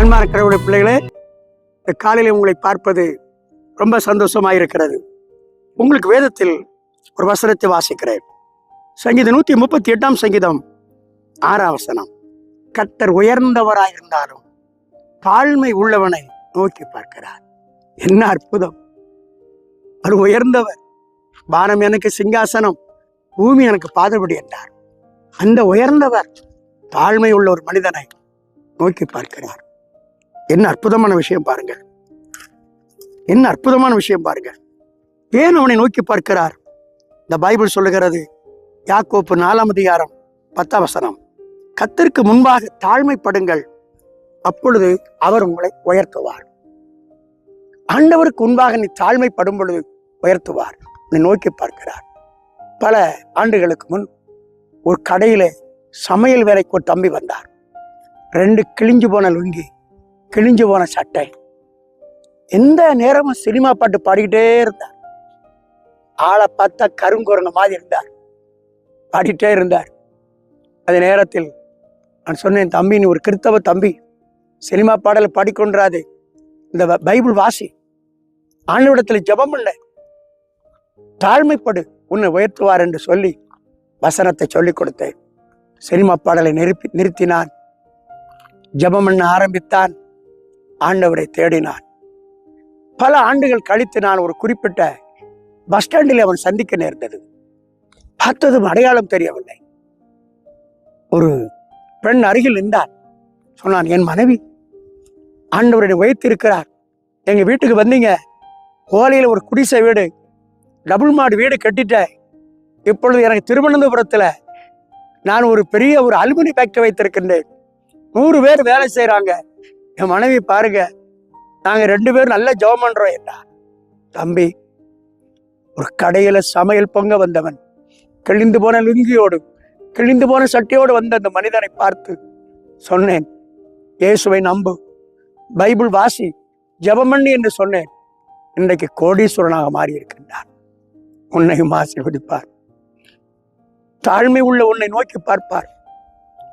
அன்பான கடவுளுடைய பிள்ளைகளே இந்த காலையில் உங்களை பார்ப்பது ரொம்ப சந்தோஷமாக இருக்கிறது உங்களுக்கு வேதத்தில் ஒரு வசனத்தை வாசிக்கிறேன். சங்கீதம் நூற்றி முப்பத்தி எட்டாம் சங்கீதம் ஆறாம் வசனம். கத்தர் உயர்ந்தவராயிருந்தாலும் தாழ்மை உள்ளவனை நோக்கி பார்க்கிறார். என்ன அற்புதம்! அவர் உயர்ந்தவர். வானம் எனக்கு சிங்காசனம் பூமி எனக்கு பாதபடி என்றார். அந்த உயர்ந்தவர் தாழ்மை உள்ள ஒரு மனிதனை நோக்கி பார்க்கிறார். என்ன அற்புதமான விஷயம் பாருங்க. என்ன அற்புதமான விஷயம் பாருங்க. ஏன் அவனை நோக்கி பார்க்கிறார்? இந்த பைபிள் சொல்லுகிறது யாக்கோப்பு நாலாம் அதிகாரம் பத்தாம் வசனம் கத்திற்கு முன்பாக தாழ்மைப்படுங்கள் அப்பொழுது அவர் உங்களை உயர்த்துவார். ஆண்டவருக்கு முன்பாக நீ தாழ்மைப்படும் பொழுது உயர்த்துவார். நீ நோக்கி பார்க்கிறார். பல ஆண்டுகளுக்கு முன் ஒரு கடையில சமையல் வேலைக்கு ஒரு தம்பி வந்தார். ரெண்டு கிழிஞ்சு போன லுங்கி கிழிஞ்சு போன சட்டை. எந்த நேரமும் சினிமா பாட்டு பாடிக்கிட்டே இருந்தார். ஆளை பார்த்தா கருங்குரங்க மாதிரி இருந்தார். பாடிட்டே இருந்தார். அது நேரத்தில் நான் சொன்னேன் தம்பி நீ ஒரு கிறித்தவ தம்பி. சினிமா பாடலை பாடிக்கொண்டாது இந்த பைபிள் வாசி. ஆண்டவிடத்தில் ஜெபம் பண்ண. தாழ்மைப்படு. உன்னை உயர்த்துவார் என்று சொல்லி வசனத்தை சொல்லிக் கொடுத்தேன். சினிமா பாடலை நிறுத்தி நிறுத்தினான். ஜெபம் பண்ண ஆரம்பித்தான். ஆண்டவரை தேடினான். பல ஆண்டுகள் கழித்து நான் ஒரு குறிப்பிட்ட பஸ் ஸ்டாண்டில் அவன் சந்திக்க நேர்ந்தது. பார்த்ததும் அடையாளம் தெரியவில்லை. ஒரு பெண் அருகில் நின்றான் சொன்னான் என் மனைவி ஆண்டவரை வைத்திருக்கிறார் எங்க வீட்டுக்கு வந்தீங்க. ஓலையில் ஒரு குடிசை வீடு டபுள் மாடு வீடு கட்டிட்டேன். இப்பொழுது எனக்கு திருவனந்தபுரத்துல நான் ஒரு பெரிய ஒரு அலுமினி ஃபேக்டரி வைத்திருக்கின்றேன். நூறு பேர் வேலை செய்கிறாங்க என் மனைவி பாருங்க நாங்க ரெண்டு பேரும் நல்லா ஜெபம் பண்றோம் என்ன தம்பி ஒரு கடையில சமையல் பொங்க வந்தவன் கிழிந்து போன லுங்கியோடு கிழிந்து போன சட்டையோடு வந்த அந்த மனிதனை பார்த்து சொன்னேன் இயேசுவை நம்பு பைபிள் வாசி ஜபம் பண்ணி என்று சொன்னேன். இன்றைக்கு கோடீஸ்வரனாக மாறி இருக்கின்றார் உன்னையும் ஆசீர்வதிப்பார். தாழ்மை உள்ள உன்னை நோக்கி பார்ப்பார்.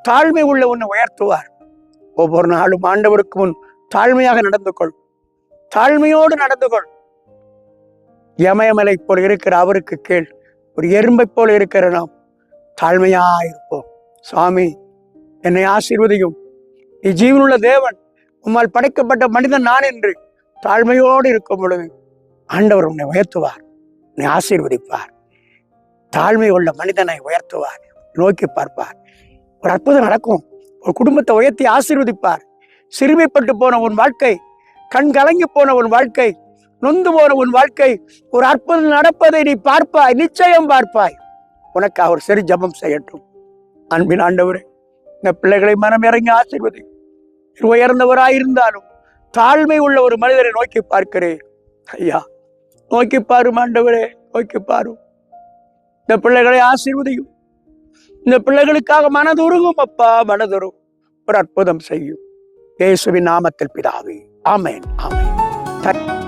தாழ்மை உள்ள உன்னை உயர்த்துவார். ஒவ்வொரு நாளும் ஆண்டவருக்கு முன் தாழ்மையாக நடந்து கொள். தாழ்மையோடு நடந்து கொள். யமயமலை போல் இருக்கிற அவருக்கு கீழ் ஒரு எறும்பை போல இருக்கிற நாம் தாழ்மையா இருப்போம். சுவாமி என்னை ஆசீர்வதியும். நீ ஜீவனுள்ள தேவன். உம்மால் படைக்கப்பட்ட மனிதன் நான் என்று தாழ்மையோடு இருக்கும் பொழுது ஆண்டவர் உன்னை உயர்த்துவார். உன்னை ஆசீர்வதிப்பார். தாழ்மை உள்ள மனிதனை உயர்த்துவார். நோக்கி பார்ப்பார். ஒரு அற்புதம் நடக்கும். உன் குடும்பத்தை உயர்த்தி ஆசீர்வதிப்பார். சிறுமைப்பட்டு போன உன் வாழ்க்கை கண் கலங்கி போன உன் வாழ்க்கை நொந்து போன உன் வாழ்க்கை ஒரு அற்புதம் நடப்பதை நீ பார்ப்பாய் நிச்சயம் பார்ப்பாய். உனக்கு அவர் சரி ஜபம் செய்யட்டும். அன்பின் ஆண்டவரே இந்த பிள்ளைகளை மனம் இறங்கி ஆசீர்வதி. உயர்ந்தவராயிருந்தாலும் தாழ்மை உள்ள ஒரு மனிதரை நோக்கி பார்க்கிறேன். ஐயா நோக்கி பாரும் ஆண்டவரே நோக்கி பாரும். இந்த பிள்ளைகளை ஆசீர்வதியும். இந்த பிள்ளைகளுக்காக மனதுருகும் அப்பா மனதுரும் ஒரு அற்புதம் செய்யும். இயேசுவின் நாமத்தில் பிதாவே ஆமேன் ஆமென்.